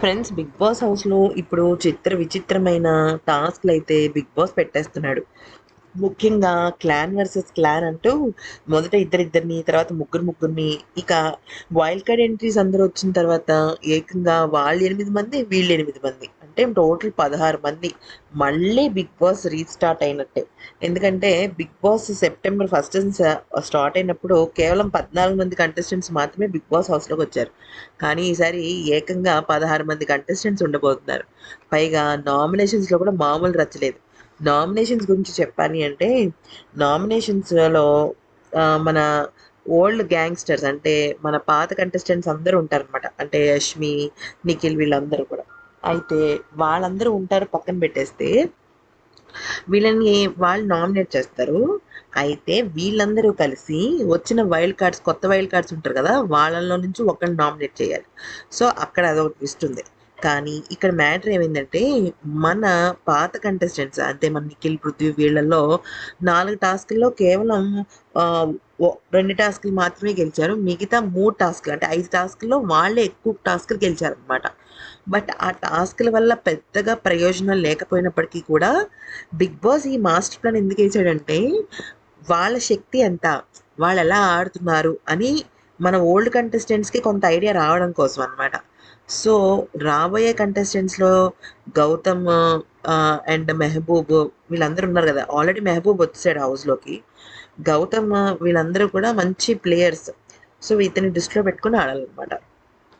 Friends big boss హౌస్లో ఇప్పుడు చిత్ర విచిత్రమైన టాస్క్లు అయితే బిగ్ బాస్ పెట్టేస్తున్నాడు. ముఖ్యంగా క్లాన్ వర్సెస్ క్లాన్ అంటూ మొదట ఇద్దరిద్దరిని తర్వాత ముగ్గురు ముగ్గురిని ఇక వైల్డ్ కార్డ్ ఎంట్రీస్ అందరూ వచ్చిన తర్వాత ఏకంగా వాళ్ళు ఎనిమిది మంది వీళ్ళు ఎనిమిది మంది. అంటే టోటల్ పదహారు మంది. మళ్ళీ బిగ్ బాస్ రీస్టార్ట్ అయినట్టే. ఎందుకంటే Bigg Boss September first start అయినప్పుడు కేవలం పద్నాలుగు మంది కంటెస్టెంట్స్ మాత్రమే బిగ్ బాస్ హౌస్లోకి వచ్చారు. కానీ ఈసారి ఏకంగా పదహారు మంది కంటెస్టెంట్స్ ఉండబోతున్నారు. పైగా నామినేషన్స్లో కూడా మామూలు రచ్చలేదు. నామినేషన్స్ గురించి చెప్పాలి అంటే నామినేషన్స్లో మన ఓల్డ్ గ్యాంగ్స్టర్స్ అంటే మన పాత కంటెస్టెంట్స్ అందరూ ఉంటారనమాట అంటే యష్మి నిఖిల్ వీళ్ళందరూ కూడా. అయితే వాళ్ళందరూ ఉంటారు పక్కన పెట్టేస్తే వీళ్ళని వాళ్ళు నామినేట్ చేస్తారు. అయితే వీళ్ళందరూ కలిసి వచ్చిన వైల్డ్ కార్డ్స్ కొత్త వైల్డ్ కార్డ్స్ ఉంటారు కదా వాళ్ళలో నుంచి ఒకరిని నామినేట్ చేయాలి. సో అక్కడ అదొక ట్విస్ట్ ఉంది. కానీ ఇక్కడ మ్యాటర్ ఏమైందంటే మన పాత కంటెస్టెంట్స్ అంటే మన నిఖిల్ పృథ్వీ వీళ్ళల్లో నాలుగు టాస్కుల్లో కేవలం రెండు టాస్కులు మాత్రమే గెలిచారు. మిగతా మూడు టాస్కులు అంటే ఐదు టాస్కుల్లో వాళ్ళే ఎక్కువ టాస్కులు గెలిచారు అనమాట బట్ ఆ టాస్కుల వల్ల పెద్దగా ప్రయోజనం లేకపోయినప్పటికీ కూడా బిగ్ బాస్ ఈ మాస్టర్ ప్లాన్ ఎందుకు వేసాడంటే వాళ్ళ శక్తి ఎంత వాళ్ళు ఎలా ఆడుతున్నారు అని మన ఓల్డ్ కంటెస్టెంట్స్కి కొంత ఐడియా రావడం కోసం అనమాట సో రాబోయే కంటెస్టెంట్స్లో గౌతమ్ అండ్ మెహబూబ్ వీళ్ళందరూ ఉన్నారు కదా. ఆల్రెడీ మెహబూబ్ వచ్చాడు హౌస్లోకి గౌతమ్ వీళ్ళందరూ కూడా మంచి ప్లేయర్స్ సో ఇతని దృష్టిలో పెట్టుకుని ఆడాలన్నమాట.